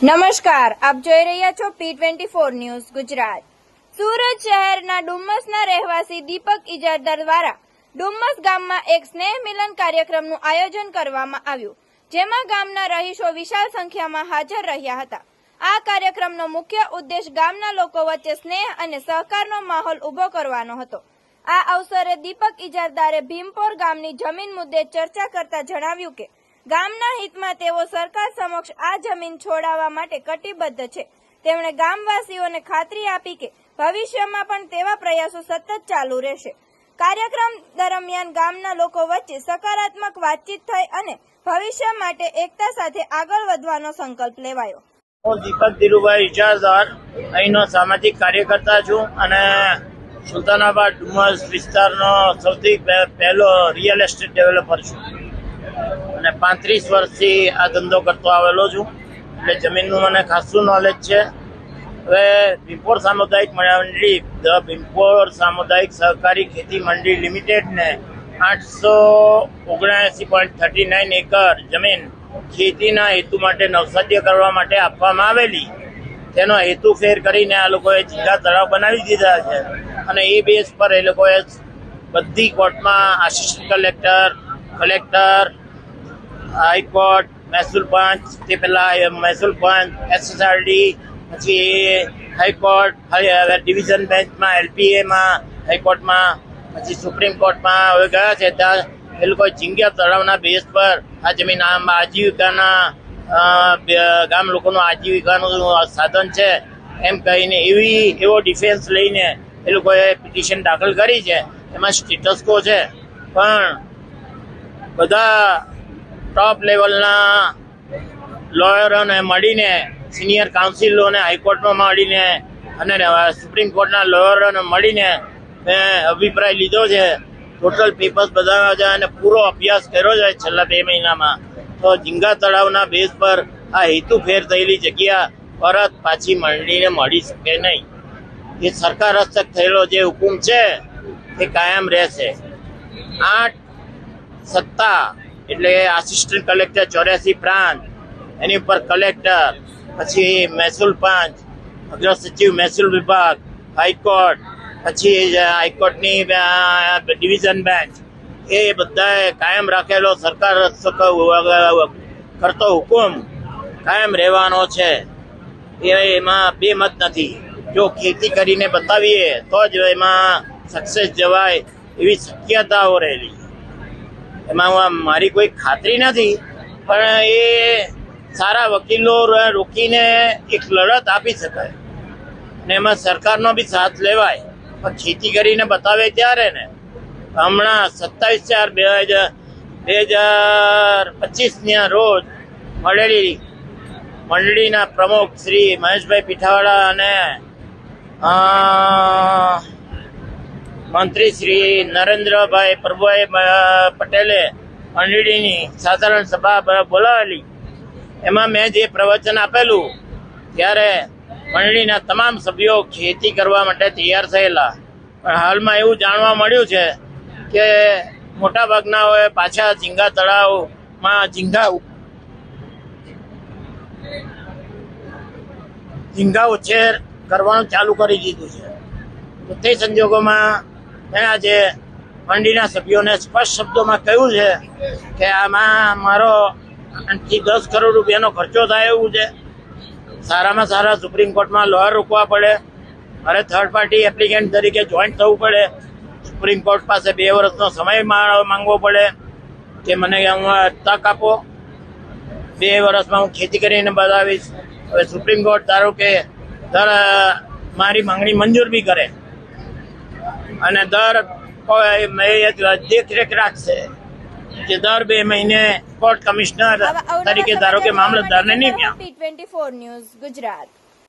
નમસ્કાર, આપ જોઈ રહ્યા છો P twenty four news Gujarat. Surat શહેરના ડુમ્મસના રહેવાસી દીપક ઇજારદાર દ્વારા ડુમ્મસ ગામમાં એક સ્નેહ મિલન કાર્યક્રમનું આયોજન કરવામાં આવ્યું, જેમાં ગામના રહીશો વિશાળ સંખ્યામાં હાજર રહ્યા હતા. આ કાર્યક્રમનો મુખ્ય ઉદ્દેશ ગામના લોકો વચ્ચે સ્નેહ અને સહકારનો માહોલ ઊભો કરવાનો હતો. આ અવસરે દીપક ઇજારદારે ભીમપોર ગામની જમીન મુદ્દે ચર્ચા કરતા જણાવ્યું કે ગામના હિતમાં તેઓ સરકાર સમક્ષ આ જમીન છોડાવવા માટે કટિબદ્ધ છે. તેમણે ગામવાસીઓને ખાતરી આપી કે ભવિષ્યમાં પણ તેવા પ્રયાસો સતત ચાલુ રહેશે. કાર્યક્રમ દરમિયાન ગામના લોકો વચ્ચે સકારાત્મક વાતચીત થઈ અને ભવિષ્ય માટે એકતા સાથે આગળ વધવાનો સંકલ્પ લેવાયો. હું દીપક ધીરુભાઈ ઇજારદાર અહીંનો સામાજિક કાર્યકર્તા છું અને સુલતાનાબાદ ડુમસ વિસ્તારનો સૌથી પહે- પહેલો રિયલ એસ્ટેટ ડેવલપર છું. અને પાંત્રીસ વર્ષથી આ ધંધો કરતો આવેલો છું. એટલે જમીનનું મને ખાસું નોલેજ છે. હવે ભીમપોર સામુદાયિક મંડળી, ધ ભીમપોર સામુદાયિક સહકારી ખેતી મંડળી લિમિટેડને આઠસો ઓગણએંસી પોઈન્ટ થર્ટી નાઇન એકર જમીન ખેતીના હેતુ માટે નવસાધ્ય કરવા માટે આપવામાં આવેલી. તેનો હેતુ ફેર કરીને આ લોકોએ જીગા તળાવ બનાવી દીધા છે અને એ બેઝ પર એ લોકોએ બધી કોર્ટમાં આસિસ્ટન્ટ કલેક્ટર કલેક્ટર હાઈકોર્ટ, મહેસૂલ પંચ, તે પહેલા મહેસૂલ પંચ, એસએસઆરડી, પછી હાઈકોર્ટ ડિવિઝન બેન્ચમાં, એલપીએમાં, હાઈકોર્ટમાં, પછી સુપ્રીમ કોર્ટમાં હવે ગયા છે. ત્યાં એ લોકો ઝીંગા તળાવના બેઝ પર. આ જમીન આમ આજીવિકાના ગામ લોકોનું આજીવિકાનું સાધન છે. એમ કહીને એવી, એવો ડિફેન્સ લઈને એ લોકોએ પિટિશન દાખલ કરી છે. એમાં સ્ટેટસ કો છે. પણ બધા ટોપ લેવલના લોયરોને મળીને સિનિયર કાઉન્સિલોને હાઈકોર્ટમાં મળીને અને સુપ્રીમ કોર્ટના લોયરોને મળીને મેં અભિપ્રાય લીધો છે. ટોટલ પેપર્સ બધા છે અને પૂરો અભ્યાસ કર્યો છે છેલ્લા બે મહિનામાં. તો ઝીંગા તળાવના બેઝ પર આ હેતુ ફેર થયેલી જગ્યા પરત પાછી મંડીને મળી શકે નહીં. એ સરકાર હસ્તક થયેલો જે હુકુમ છે તે કાયમ રહેશે. આઠ સત્તા એટલે આસિસ્ટન્ટ કલેક્ટર ચોર્યાસી પ્રાંત, એની ઉપર કલેક્ટર પછી મહેસૂલ પંચ, અગ્ર સચિવ મહેસૂલ વિભાગ હાઈકોર્ટ પછી હાઈકોર્ટની ડિવિઝન બેન્ચ એ બધાએ કાયમ રાખેલો સરકાર કરતો હુકુમ કાયમ રહેવાનો છે. એ એમાં બે મત નથી. જો ખેતી કરીને બતાવીએ, તો જ એમાં સક્સેસ જવાય એવી શક્યતાઓ રહેલી. એમાં મારી કોઈ ખાતરી નથી, પણ એ સારા વકીલો રોકીને એક લડત આપી શકાય. ને એમાં સરકારનો બી સાથ લેવાય. પણ ખેતી કરીને બતાવે ત્યારે ને, હમણાં સત્તાવીસ ચાર બે હજાર બે હજાર પચીસના રોજ મળેલી મંડળીના પ્રમુખ શ્રી મહેશભાઈ પીઠાવાળા અને મંત્રી શ્રી નરેન્દ્રભાઈ પ્રભુભાઈ પટેલે મંડળીની સાધારણ સભા બોલાવેલી. એમાં મેં જે પ્રવચન આપેલું, ત્યારે મંડળીના તમામ સભ્યો ખેતી કરવા માટે તૈયાર થયેલા. પણ હાલમાં એવું જાણવા મળ્યું છે કે મોટાભાગનાઓએ પાછા ઝીંગા તળાવમાં ઝીંગા ઝીંગા ઉછેર કરવાનું ચાલુ કરી દીધું છે. તો તે સંજોગોમાં મેં આજે મંડીના સભ્યોને સ્પષ્ટ શબ્દોમાં કહ્યું છે કે આમાં મારો આઠથી દસ કરોડ રૂપિયાનો ખર્ચો થાય એવું છે. સારામાં સારા સુપ્રીમ કોર્ટમાં લોયર રોકવા પડે. મારે થર્ડ પાર્ટી એપ્લિકેન્ટ તરીકે જોઈન્ટ થવું પડે. સુપ્રીમ કોર્ટ પાસે બે વર્ષનો સમય માંગવો પડે. કે મને તક આપો. બે વર્ષમાં હું ખેતી કરીને બતાવીશ હવે સુપ્રીમ કોર્ટ ધારો કે દર મારી માંગણી મંજૂર બી કરે. અને દર દેખરેખ રાખશે. કે દર બે મહિને કોર્ટ કમિશનર તરીકે ધારો કે મામલતદારને નિમ્યા ટ્વેન્ટી ફોર ન્યૂઝ ગુજરાત?